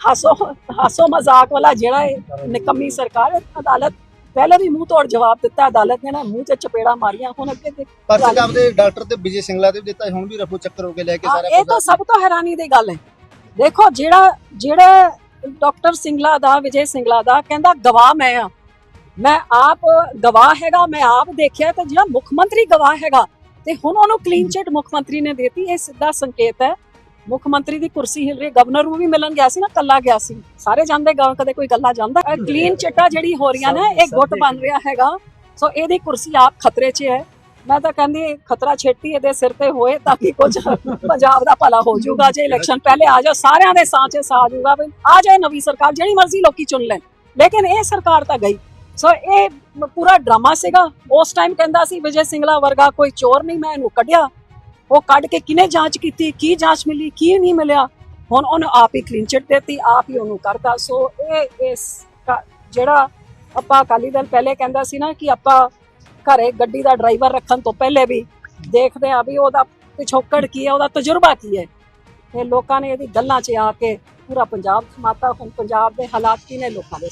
ਹਾਸੋ ਹਾਸੋ ਮਜ਼ਾਕ ਵਾਲਾ ਜਿਹੜਾ ਹੈ ਨਿਕੰਮੀ ਸਰਕਾਰ ਅਦਾਲਤ ਪਹਿਲੇ ਵੀ ਮੂੰਹ ਤੋੜ ਜਵਾਬ ਦਿੱਤਾ ਅਦਾਲਤ ਨੇ ਨਾ ਮੂੰਹ ਤੇ ਚਪੇੜਾ ਮਾਰੀਆਂ ਹੁਣ ਅੱਗੇ ਦੇਖ- ਪਰਚਾ ਤਾਂ ਆਪਦੇ ਡਾਕਟਰ ਤੇ ਵਿਜੇ ਸਿੰਗਲਾ ਤੇ ਦਿੱਤਾ ਹੁਣ ਵੀ ਰਫੂ ਚੱਕਰ ਹੋ ਕੇ ਲੈ ਕੇ ਸਾਰਾ ਇਹ ਤਾਂ ਸਭ ਤੋਂ ਹੈਰਾਨੀ ਦੀ ਗੱਲ ਹੈ। ਦੇਖੋ ਜਿਹੜਾ ਜਿਹੜਾ ਡਾਕਟਰ ਸਿੰਗਲਾ ਦਾ ਵਿਜੇ ਸਿੰਗਲਾ ਦਾ ਕਹਿੰਦਾ ਗਵਾਹ ਮੈਂ ਆ। ਮੈਂ ਆਪ ਗਵਾਹ ਹੈਗਾ ਮੈਂ ਆਪ ਦੇਖਿਆ ਤੇ ਜਿਹੜਾ ਮੁੱਖ ਮੰਤਰੀ ਗਵਾਹ ਹੈਗਾ ਤੇ ਹੁਣ ਉਹਨੂੰ ਕਲੀਨ ਚਿਟ ਮੁੱਖ ਮੰਤਰੀ ਨੇ ਦੇਤੀ ਇਹ ਸਿੱਧਾ ਸੰਕੇਤ ਹੈ। ਮੁੱਖ ਮੰਤਰੀ ਦੀ ਕੁਰਸੀ ਹਿਲ ਰਹੀ ਗਵਰਨਰ ਨੂੰ ਵੀ ਮਿਲਣ ਗਿਆ ਸੀ ਨਾ ਕੱਲਾ ਗਿਆ ਸੀ। ਸਾਰੇ ਜਾਂਦੇ ਗਾ ਕਦੇ ਕੋਈ ਗੱਲਾਂ ਜਾਂਦਾ। ਕਲੀਨ ਚਿੱਟਾ ਜਿਹੜੀ ਹੋ ਰਹੀਆਂ ਨੇ ਇਹ ਗੁੱਟ ਬਣ ਰਿਹਾ ਹੈਗਾ। ਸੋ ਇਹਦੀ ਕੁਰਸੀ ਆਪ ਖਤਰੇ 'ਚ ਹੈ। ਮੈਂ ਤਾਂ ਕਹਿੰਦੀ ਖਤਰਾ ਛੇਤੀ ਇਹਦੇ ਸਿਰ ਤੇ ਹੋਏ ਤਾਂ ਕਿ ਕੁਝ ਪੰਜਾਬ ਦਾ ਭਲਾ ਹੋ ਜਾਊਗਾ। ਜੇ ਇਲੈਕਸ਼ਨ ਪਹਿਲੇ ਆ ਜਾਓ ਸਾਰਿਆਂ ਦੇ ਸਾਹ 'ਚ ਸਾ ਜਾਊਗਾ ਵੀ ਆ ਜਾਏ ਨਵੀਂ ਸਰਕਾਰ ਜਿਹੜੀ ਮਰਜ਼ੀ ਲੋਕੀ ਚੁਣ ਲੈਣ। ਲੇਕਿਨ ਇਹ ਸਰਕਾਰ ਤਾਂ ਗਈ। ਸੋ ਇਹ ਪੂਰਾ ਡਰਾਮਾ ਸੀਗਾ। ਉਸ ਟਾਈਮ ਕਹਿੰਦਾ ਸੀ ਵਿਜੇ ਸਿੰਗਲਾ ਵਰਗਾ ਕੋਈ ਚੋਰ ਨਹੀਂ ਮੈਂ ਇਹਨੂੰ ਕੱਢਿਆ। ਉਹ ਕੱਢ ਕੇ ਕਿਨੇ ਜਾਂਚ ਕੀਤੀ, ਕੀ ਜਾਂਚ ਮਿਲੀ, ਕੀ ਨਹੀਂ ਮਿਲਿਆ? ਹੁਣ ਉਹਨੇ ਆਪ ਹੀ ਕਲੀਨ ਚਿੱਟ ਦਿੱਤੀ, ਆਪ ਹੀ ਉਹਨੂੰ ਕਰਤਾ। ਸੋ ਇਹ, ਇਸ ਜਿਹੜਾ ਆਪਾਂ ਅਕਾਲੀ ਦਲ ਪਹਿਲੇ ਕਹਿੰਦਾ ਸੀ ਨਾ ਕਿ ਆਪਾਂ ਘਰੇ ਗੱਡੀ ਦਾ ਡਰਾਈਵਰ ਰੱਖਣ ਤੋਂ ਪਹਿਲੇ ਵੀ ਦੇਖਦੇ ਆ ਵੀ ਉਹਦਾ ਪਿਛੋਕੜ ਕੀ ਹੈ, ਉਹਦਾ ਤਜਰਬਾ ਕੀ ਹੈ। ਤੇ ਲੋਕਾਂ ਨੇ ਇਹਦੀ ਗੱਲਾਂ 'ਚ ਆ ਕੇ ਪੂਰਾ ਪੰਜਾਬ ਸਮਾਤਾ, ਹੁਣ ਪੰਜਾਬ ਦੇ ਹਾਲਾਤ ਕੀ ਨੇ ਲੋਕਾਂ ਦੇ